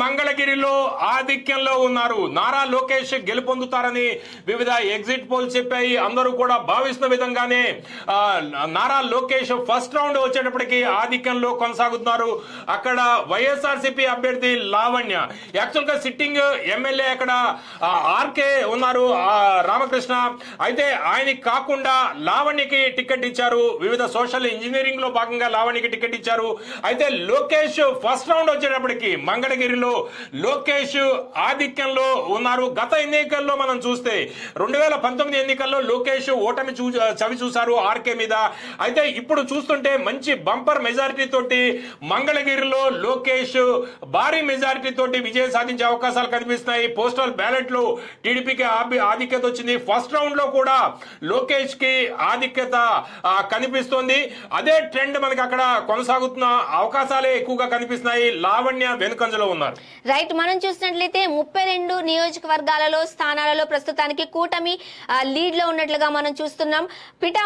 మంగళగిరిలో ఆధిక్యంలో ఉన్నారు. నారా లోకేష్ గెలుపొందుతారని వివిధ ఎగ్జిట్ పోల్స్ చెప్పాయి. అందరూ కూడా భావిస్తున్న విధంగానే నారా లోకేష్ ఫస్ట్ రౌండ్ వచ్చేటప్పటికి ఆధిక్యంలో కొనసాగుతున్నారు. అక్కడ వైఎస్ఆర్సీపీ అభ్యర్థి లావణ్య. యాక్చువల్గా సిట్టింగ్ ఎమ్మెల్యే అక్కడ ఆర్కే ఉన్నారు రామకృష్ణ. అయితే ఆయనకి కాకుండా లావణ్యకి టికెట్ ఇచ్చారు. వివిధ సోషల్ ఇంజనీరింగ్లో భాగంగా లావణ్యకి టికెట్ ఇచ్చారు. అయితే లోకేష్ ఫస్ట్ రౌండ్ వచ్చేటప్పటికి మంగళగిరిలో లోకేష్ ఆధిక్యంలో ఉన్నారు. గత ఎన్నికల్లో మనం చూస్తే రెండు వేల పంతొమ్మిది ఎన్నికల్లో లోకేష్ ఓటమి చూ చవి చూశారు ఆర్కే మీద. అయితే ఇప్పుడు చూస్తుంటే మంచి బంపర్ మెజారిటీ తోటి మంగళగిరిలో లోకేష్ భారీ మెజారిటీ తోటి విజయం సాధించే అవకాశాలు కనిపిస్తున్నాయి. పోస్టల్ బ్యాలెట్లో టీడీపీకి ఆధిక్యత వచ్చింది. ఫస్ట్ రౌండ్లో కూడా లోకేష్కి ఆధిక్యత కనిపిస్తోంది. అదే ట్రెండ్ మనకి అక్కడ కొనసాగుతున్న అవకాశాలే ఎక్కువగా కనిపిస్తున్నాయి. లావణ్య వెనుకంజలో ఉన్నారు. రైట్ మనం చూసినట్లయితే ముప్పై రెండు నియోజకవర్గాలలో స్థానాలలో ప్రస్తుతానికి కూటమి లీడ్లో ఉన్నట్లుగా మనం చూస్తున్నాం. పిఠా